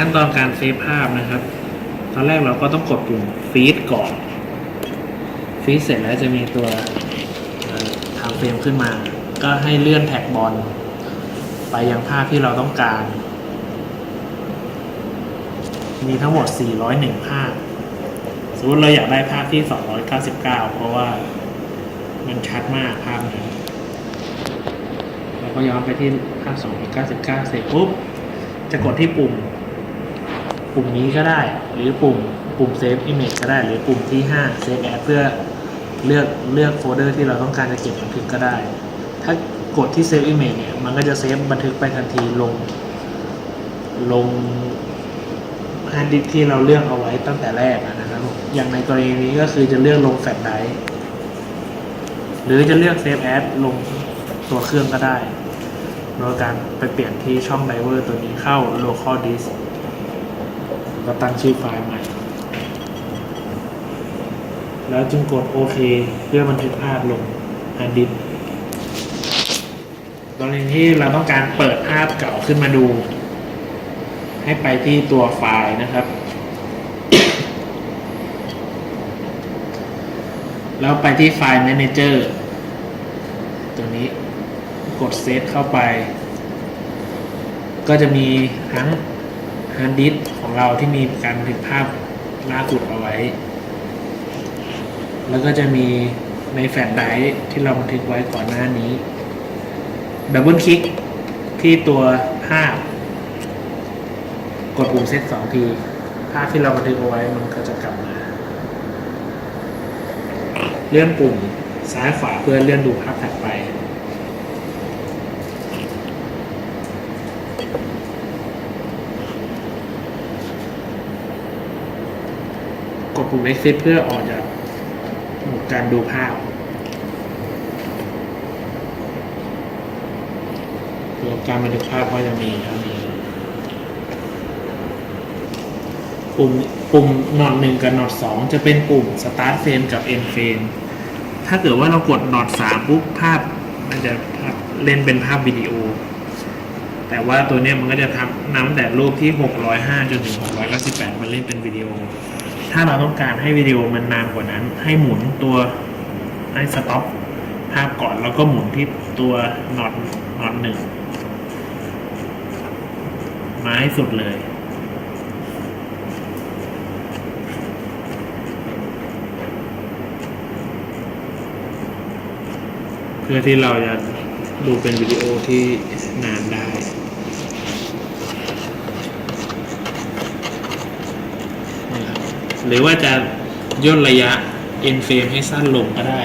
ขั้นตอนการเซฟภาพนะครับ ตอนแรกเราก็ต้องกดปุ่มฟีดก่อนฟีดเสร็จแล้วจะมีตัวทำเฟรมขึ้นมา ก็ให้เลื่อนแท็กบอลไปยังภาพที่เราต้องการ มีทั้งหมด 401 ภาพ สมมติเราอยากได้ภาพที่ 299 เพราะว่ามันชัดมากภาพนี้เราก็ย้อนไปที่ภาพ 299 เสร็จปุ๊บ จะกดที่ปุ่ม ปุ่มนี้ก็ได้ หรือปุ่มปุ่ม Save Image ก็ได้ หรือปุ่มที่ 5 Save As เพื่อเลือกเลือกโฟลเดอร์ที่เราต้องการจะเก็บบันทึกก็ได้ ถ้ากดที่ Save Image เนี่ย มันก็จะเซฟบันทึกไปทันทีลง ลงฮาร์ดดิสที่เราเลือกเอาไว้ตั้งแต่แรกนะครับผมอย่างในกรณีนี้ก็คือจะเลือกลงแฟลชไดรฟ์หรือจะเลือก Save As ลงตัวเครื่องก็ได้ โดยการไปเปลี่ยนที่ช่องไดเวอร์ตัวนี้เข้า local disk ก็ตั้งชื่อไฟล์ใหม่ แล้วจึงกดโอเค เพื่อบันทึกภาพลงฮาร์ดดิสตอนนี้ที่เราต้องการเปิดภาพเก่าขึ้นมาดู ให้ไปที่ตัวไฟล์นะครับ แล้วไปที่ไฟล์ Manager ตัวนี้กดเซตเข้าไป ก็จะมีทั้ง ฮาร์ดดิสของเราที่มีการบันทึกภาพล่าสุดเอาไว้ แล้วก็จะมีในแฟลชไดรฟ์ที่เราบันทึกไว้ก่อนหน้านี้ดับเบิลคลิกที่ตัวภาพ กดปุ่มเซตสองทีภาพที่เราบันทึกเอาไว้มันก็จะกลับมา เลื่อนปุ่มซ้ายขวาเพื่อเลื่อนดูภาพถัดไป ดปุ่ม exit เพื่อออกจากโหมดการดูภาพตัวการบันทึกภาพก็จะมีเท่านี้ปุ่มปุ่มนอตหนึ่งกับนอตสองจะเป็นปุ่ม start frame กับ end frame ถ้าเกิดว่าเรากดนอตสามปุ๊บภาพมันจะภาพเล่นเป็นภาพวิดีโอ แต่ว่าตัวนี้มันก็จะทำนำแต่รูปที่ 605 จนถึง 698 มันเล่นเป็นวิดีโอ ถ้าเราต้องการให้วิดีโอมันนานกว่านั้น ให้หมุนตัวให้สต็อปภาพก่อนแล้วก็หมุนที่ตัวน็อตน็อตหนึ่งมาให้สุดเลย เพื่อที่เราจะดูเป็นวิดีโอที่นานได้ นะครับ หรือว่าจะย่นระยะ end frame ให้สั้นลงก็ได้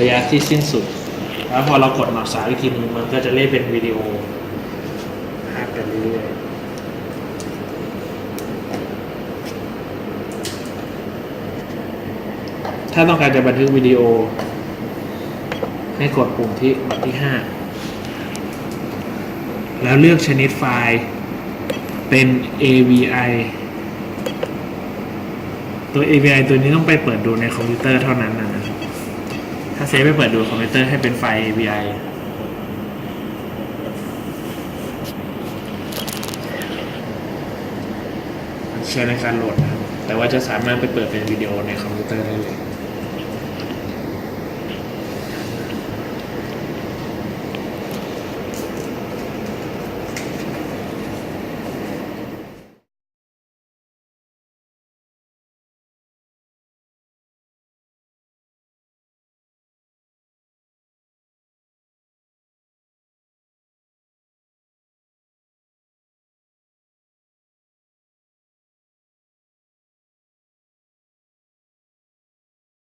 ระยะที่สิ้นสุด แล้วพอเรากดหนอดสายอีกทีนึงมันก็จะเล่นเป็นวิดีโอภาพไปเรื่อยๆถ้าต้องการจะบันทึกวิดีโอ ให้กดปุ่มที่บัตรที่ 5 แล้วเลือกชนิดไฟล์เป็น AVI ตัว AVI ตัวนี้ต้องไปเปิดดูในคอมพิวเตอร์เท่านั้นนะครับ ถ้าเซฟไปเปิดดูคอมพิวเตอร์ให้เป็นไฟล์ AVI ใช้ในการโหลดนะแต่ว่าจะสามารถไปเปิดเป็นวิดีโอในคอมพิวเตอร์ได้เลย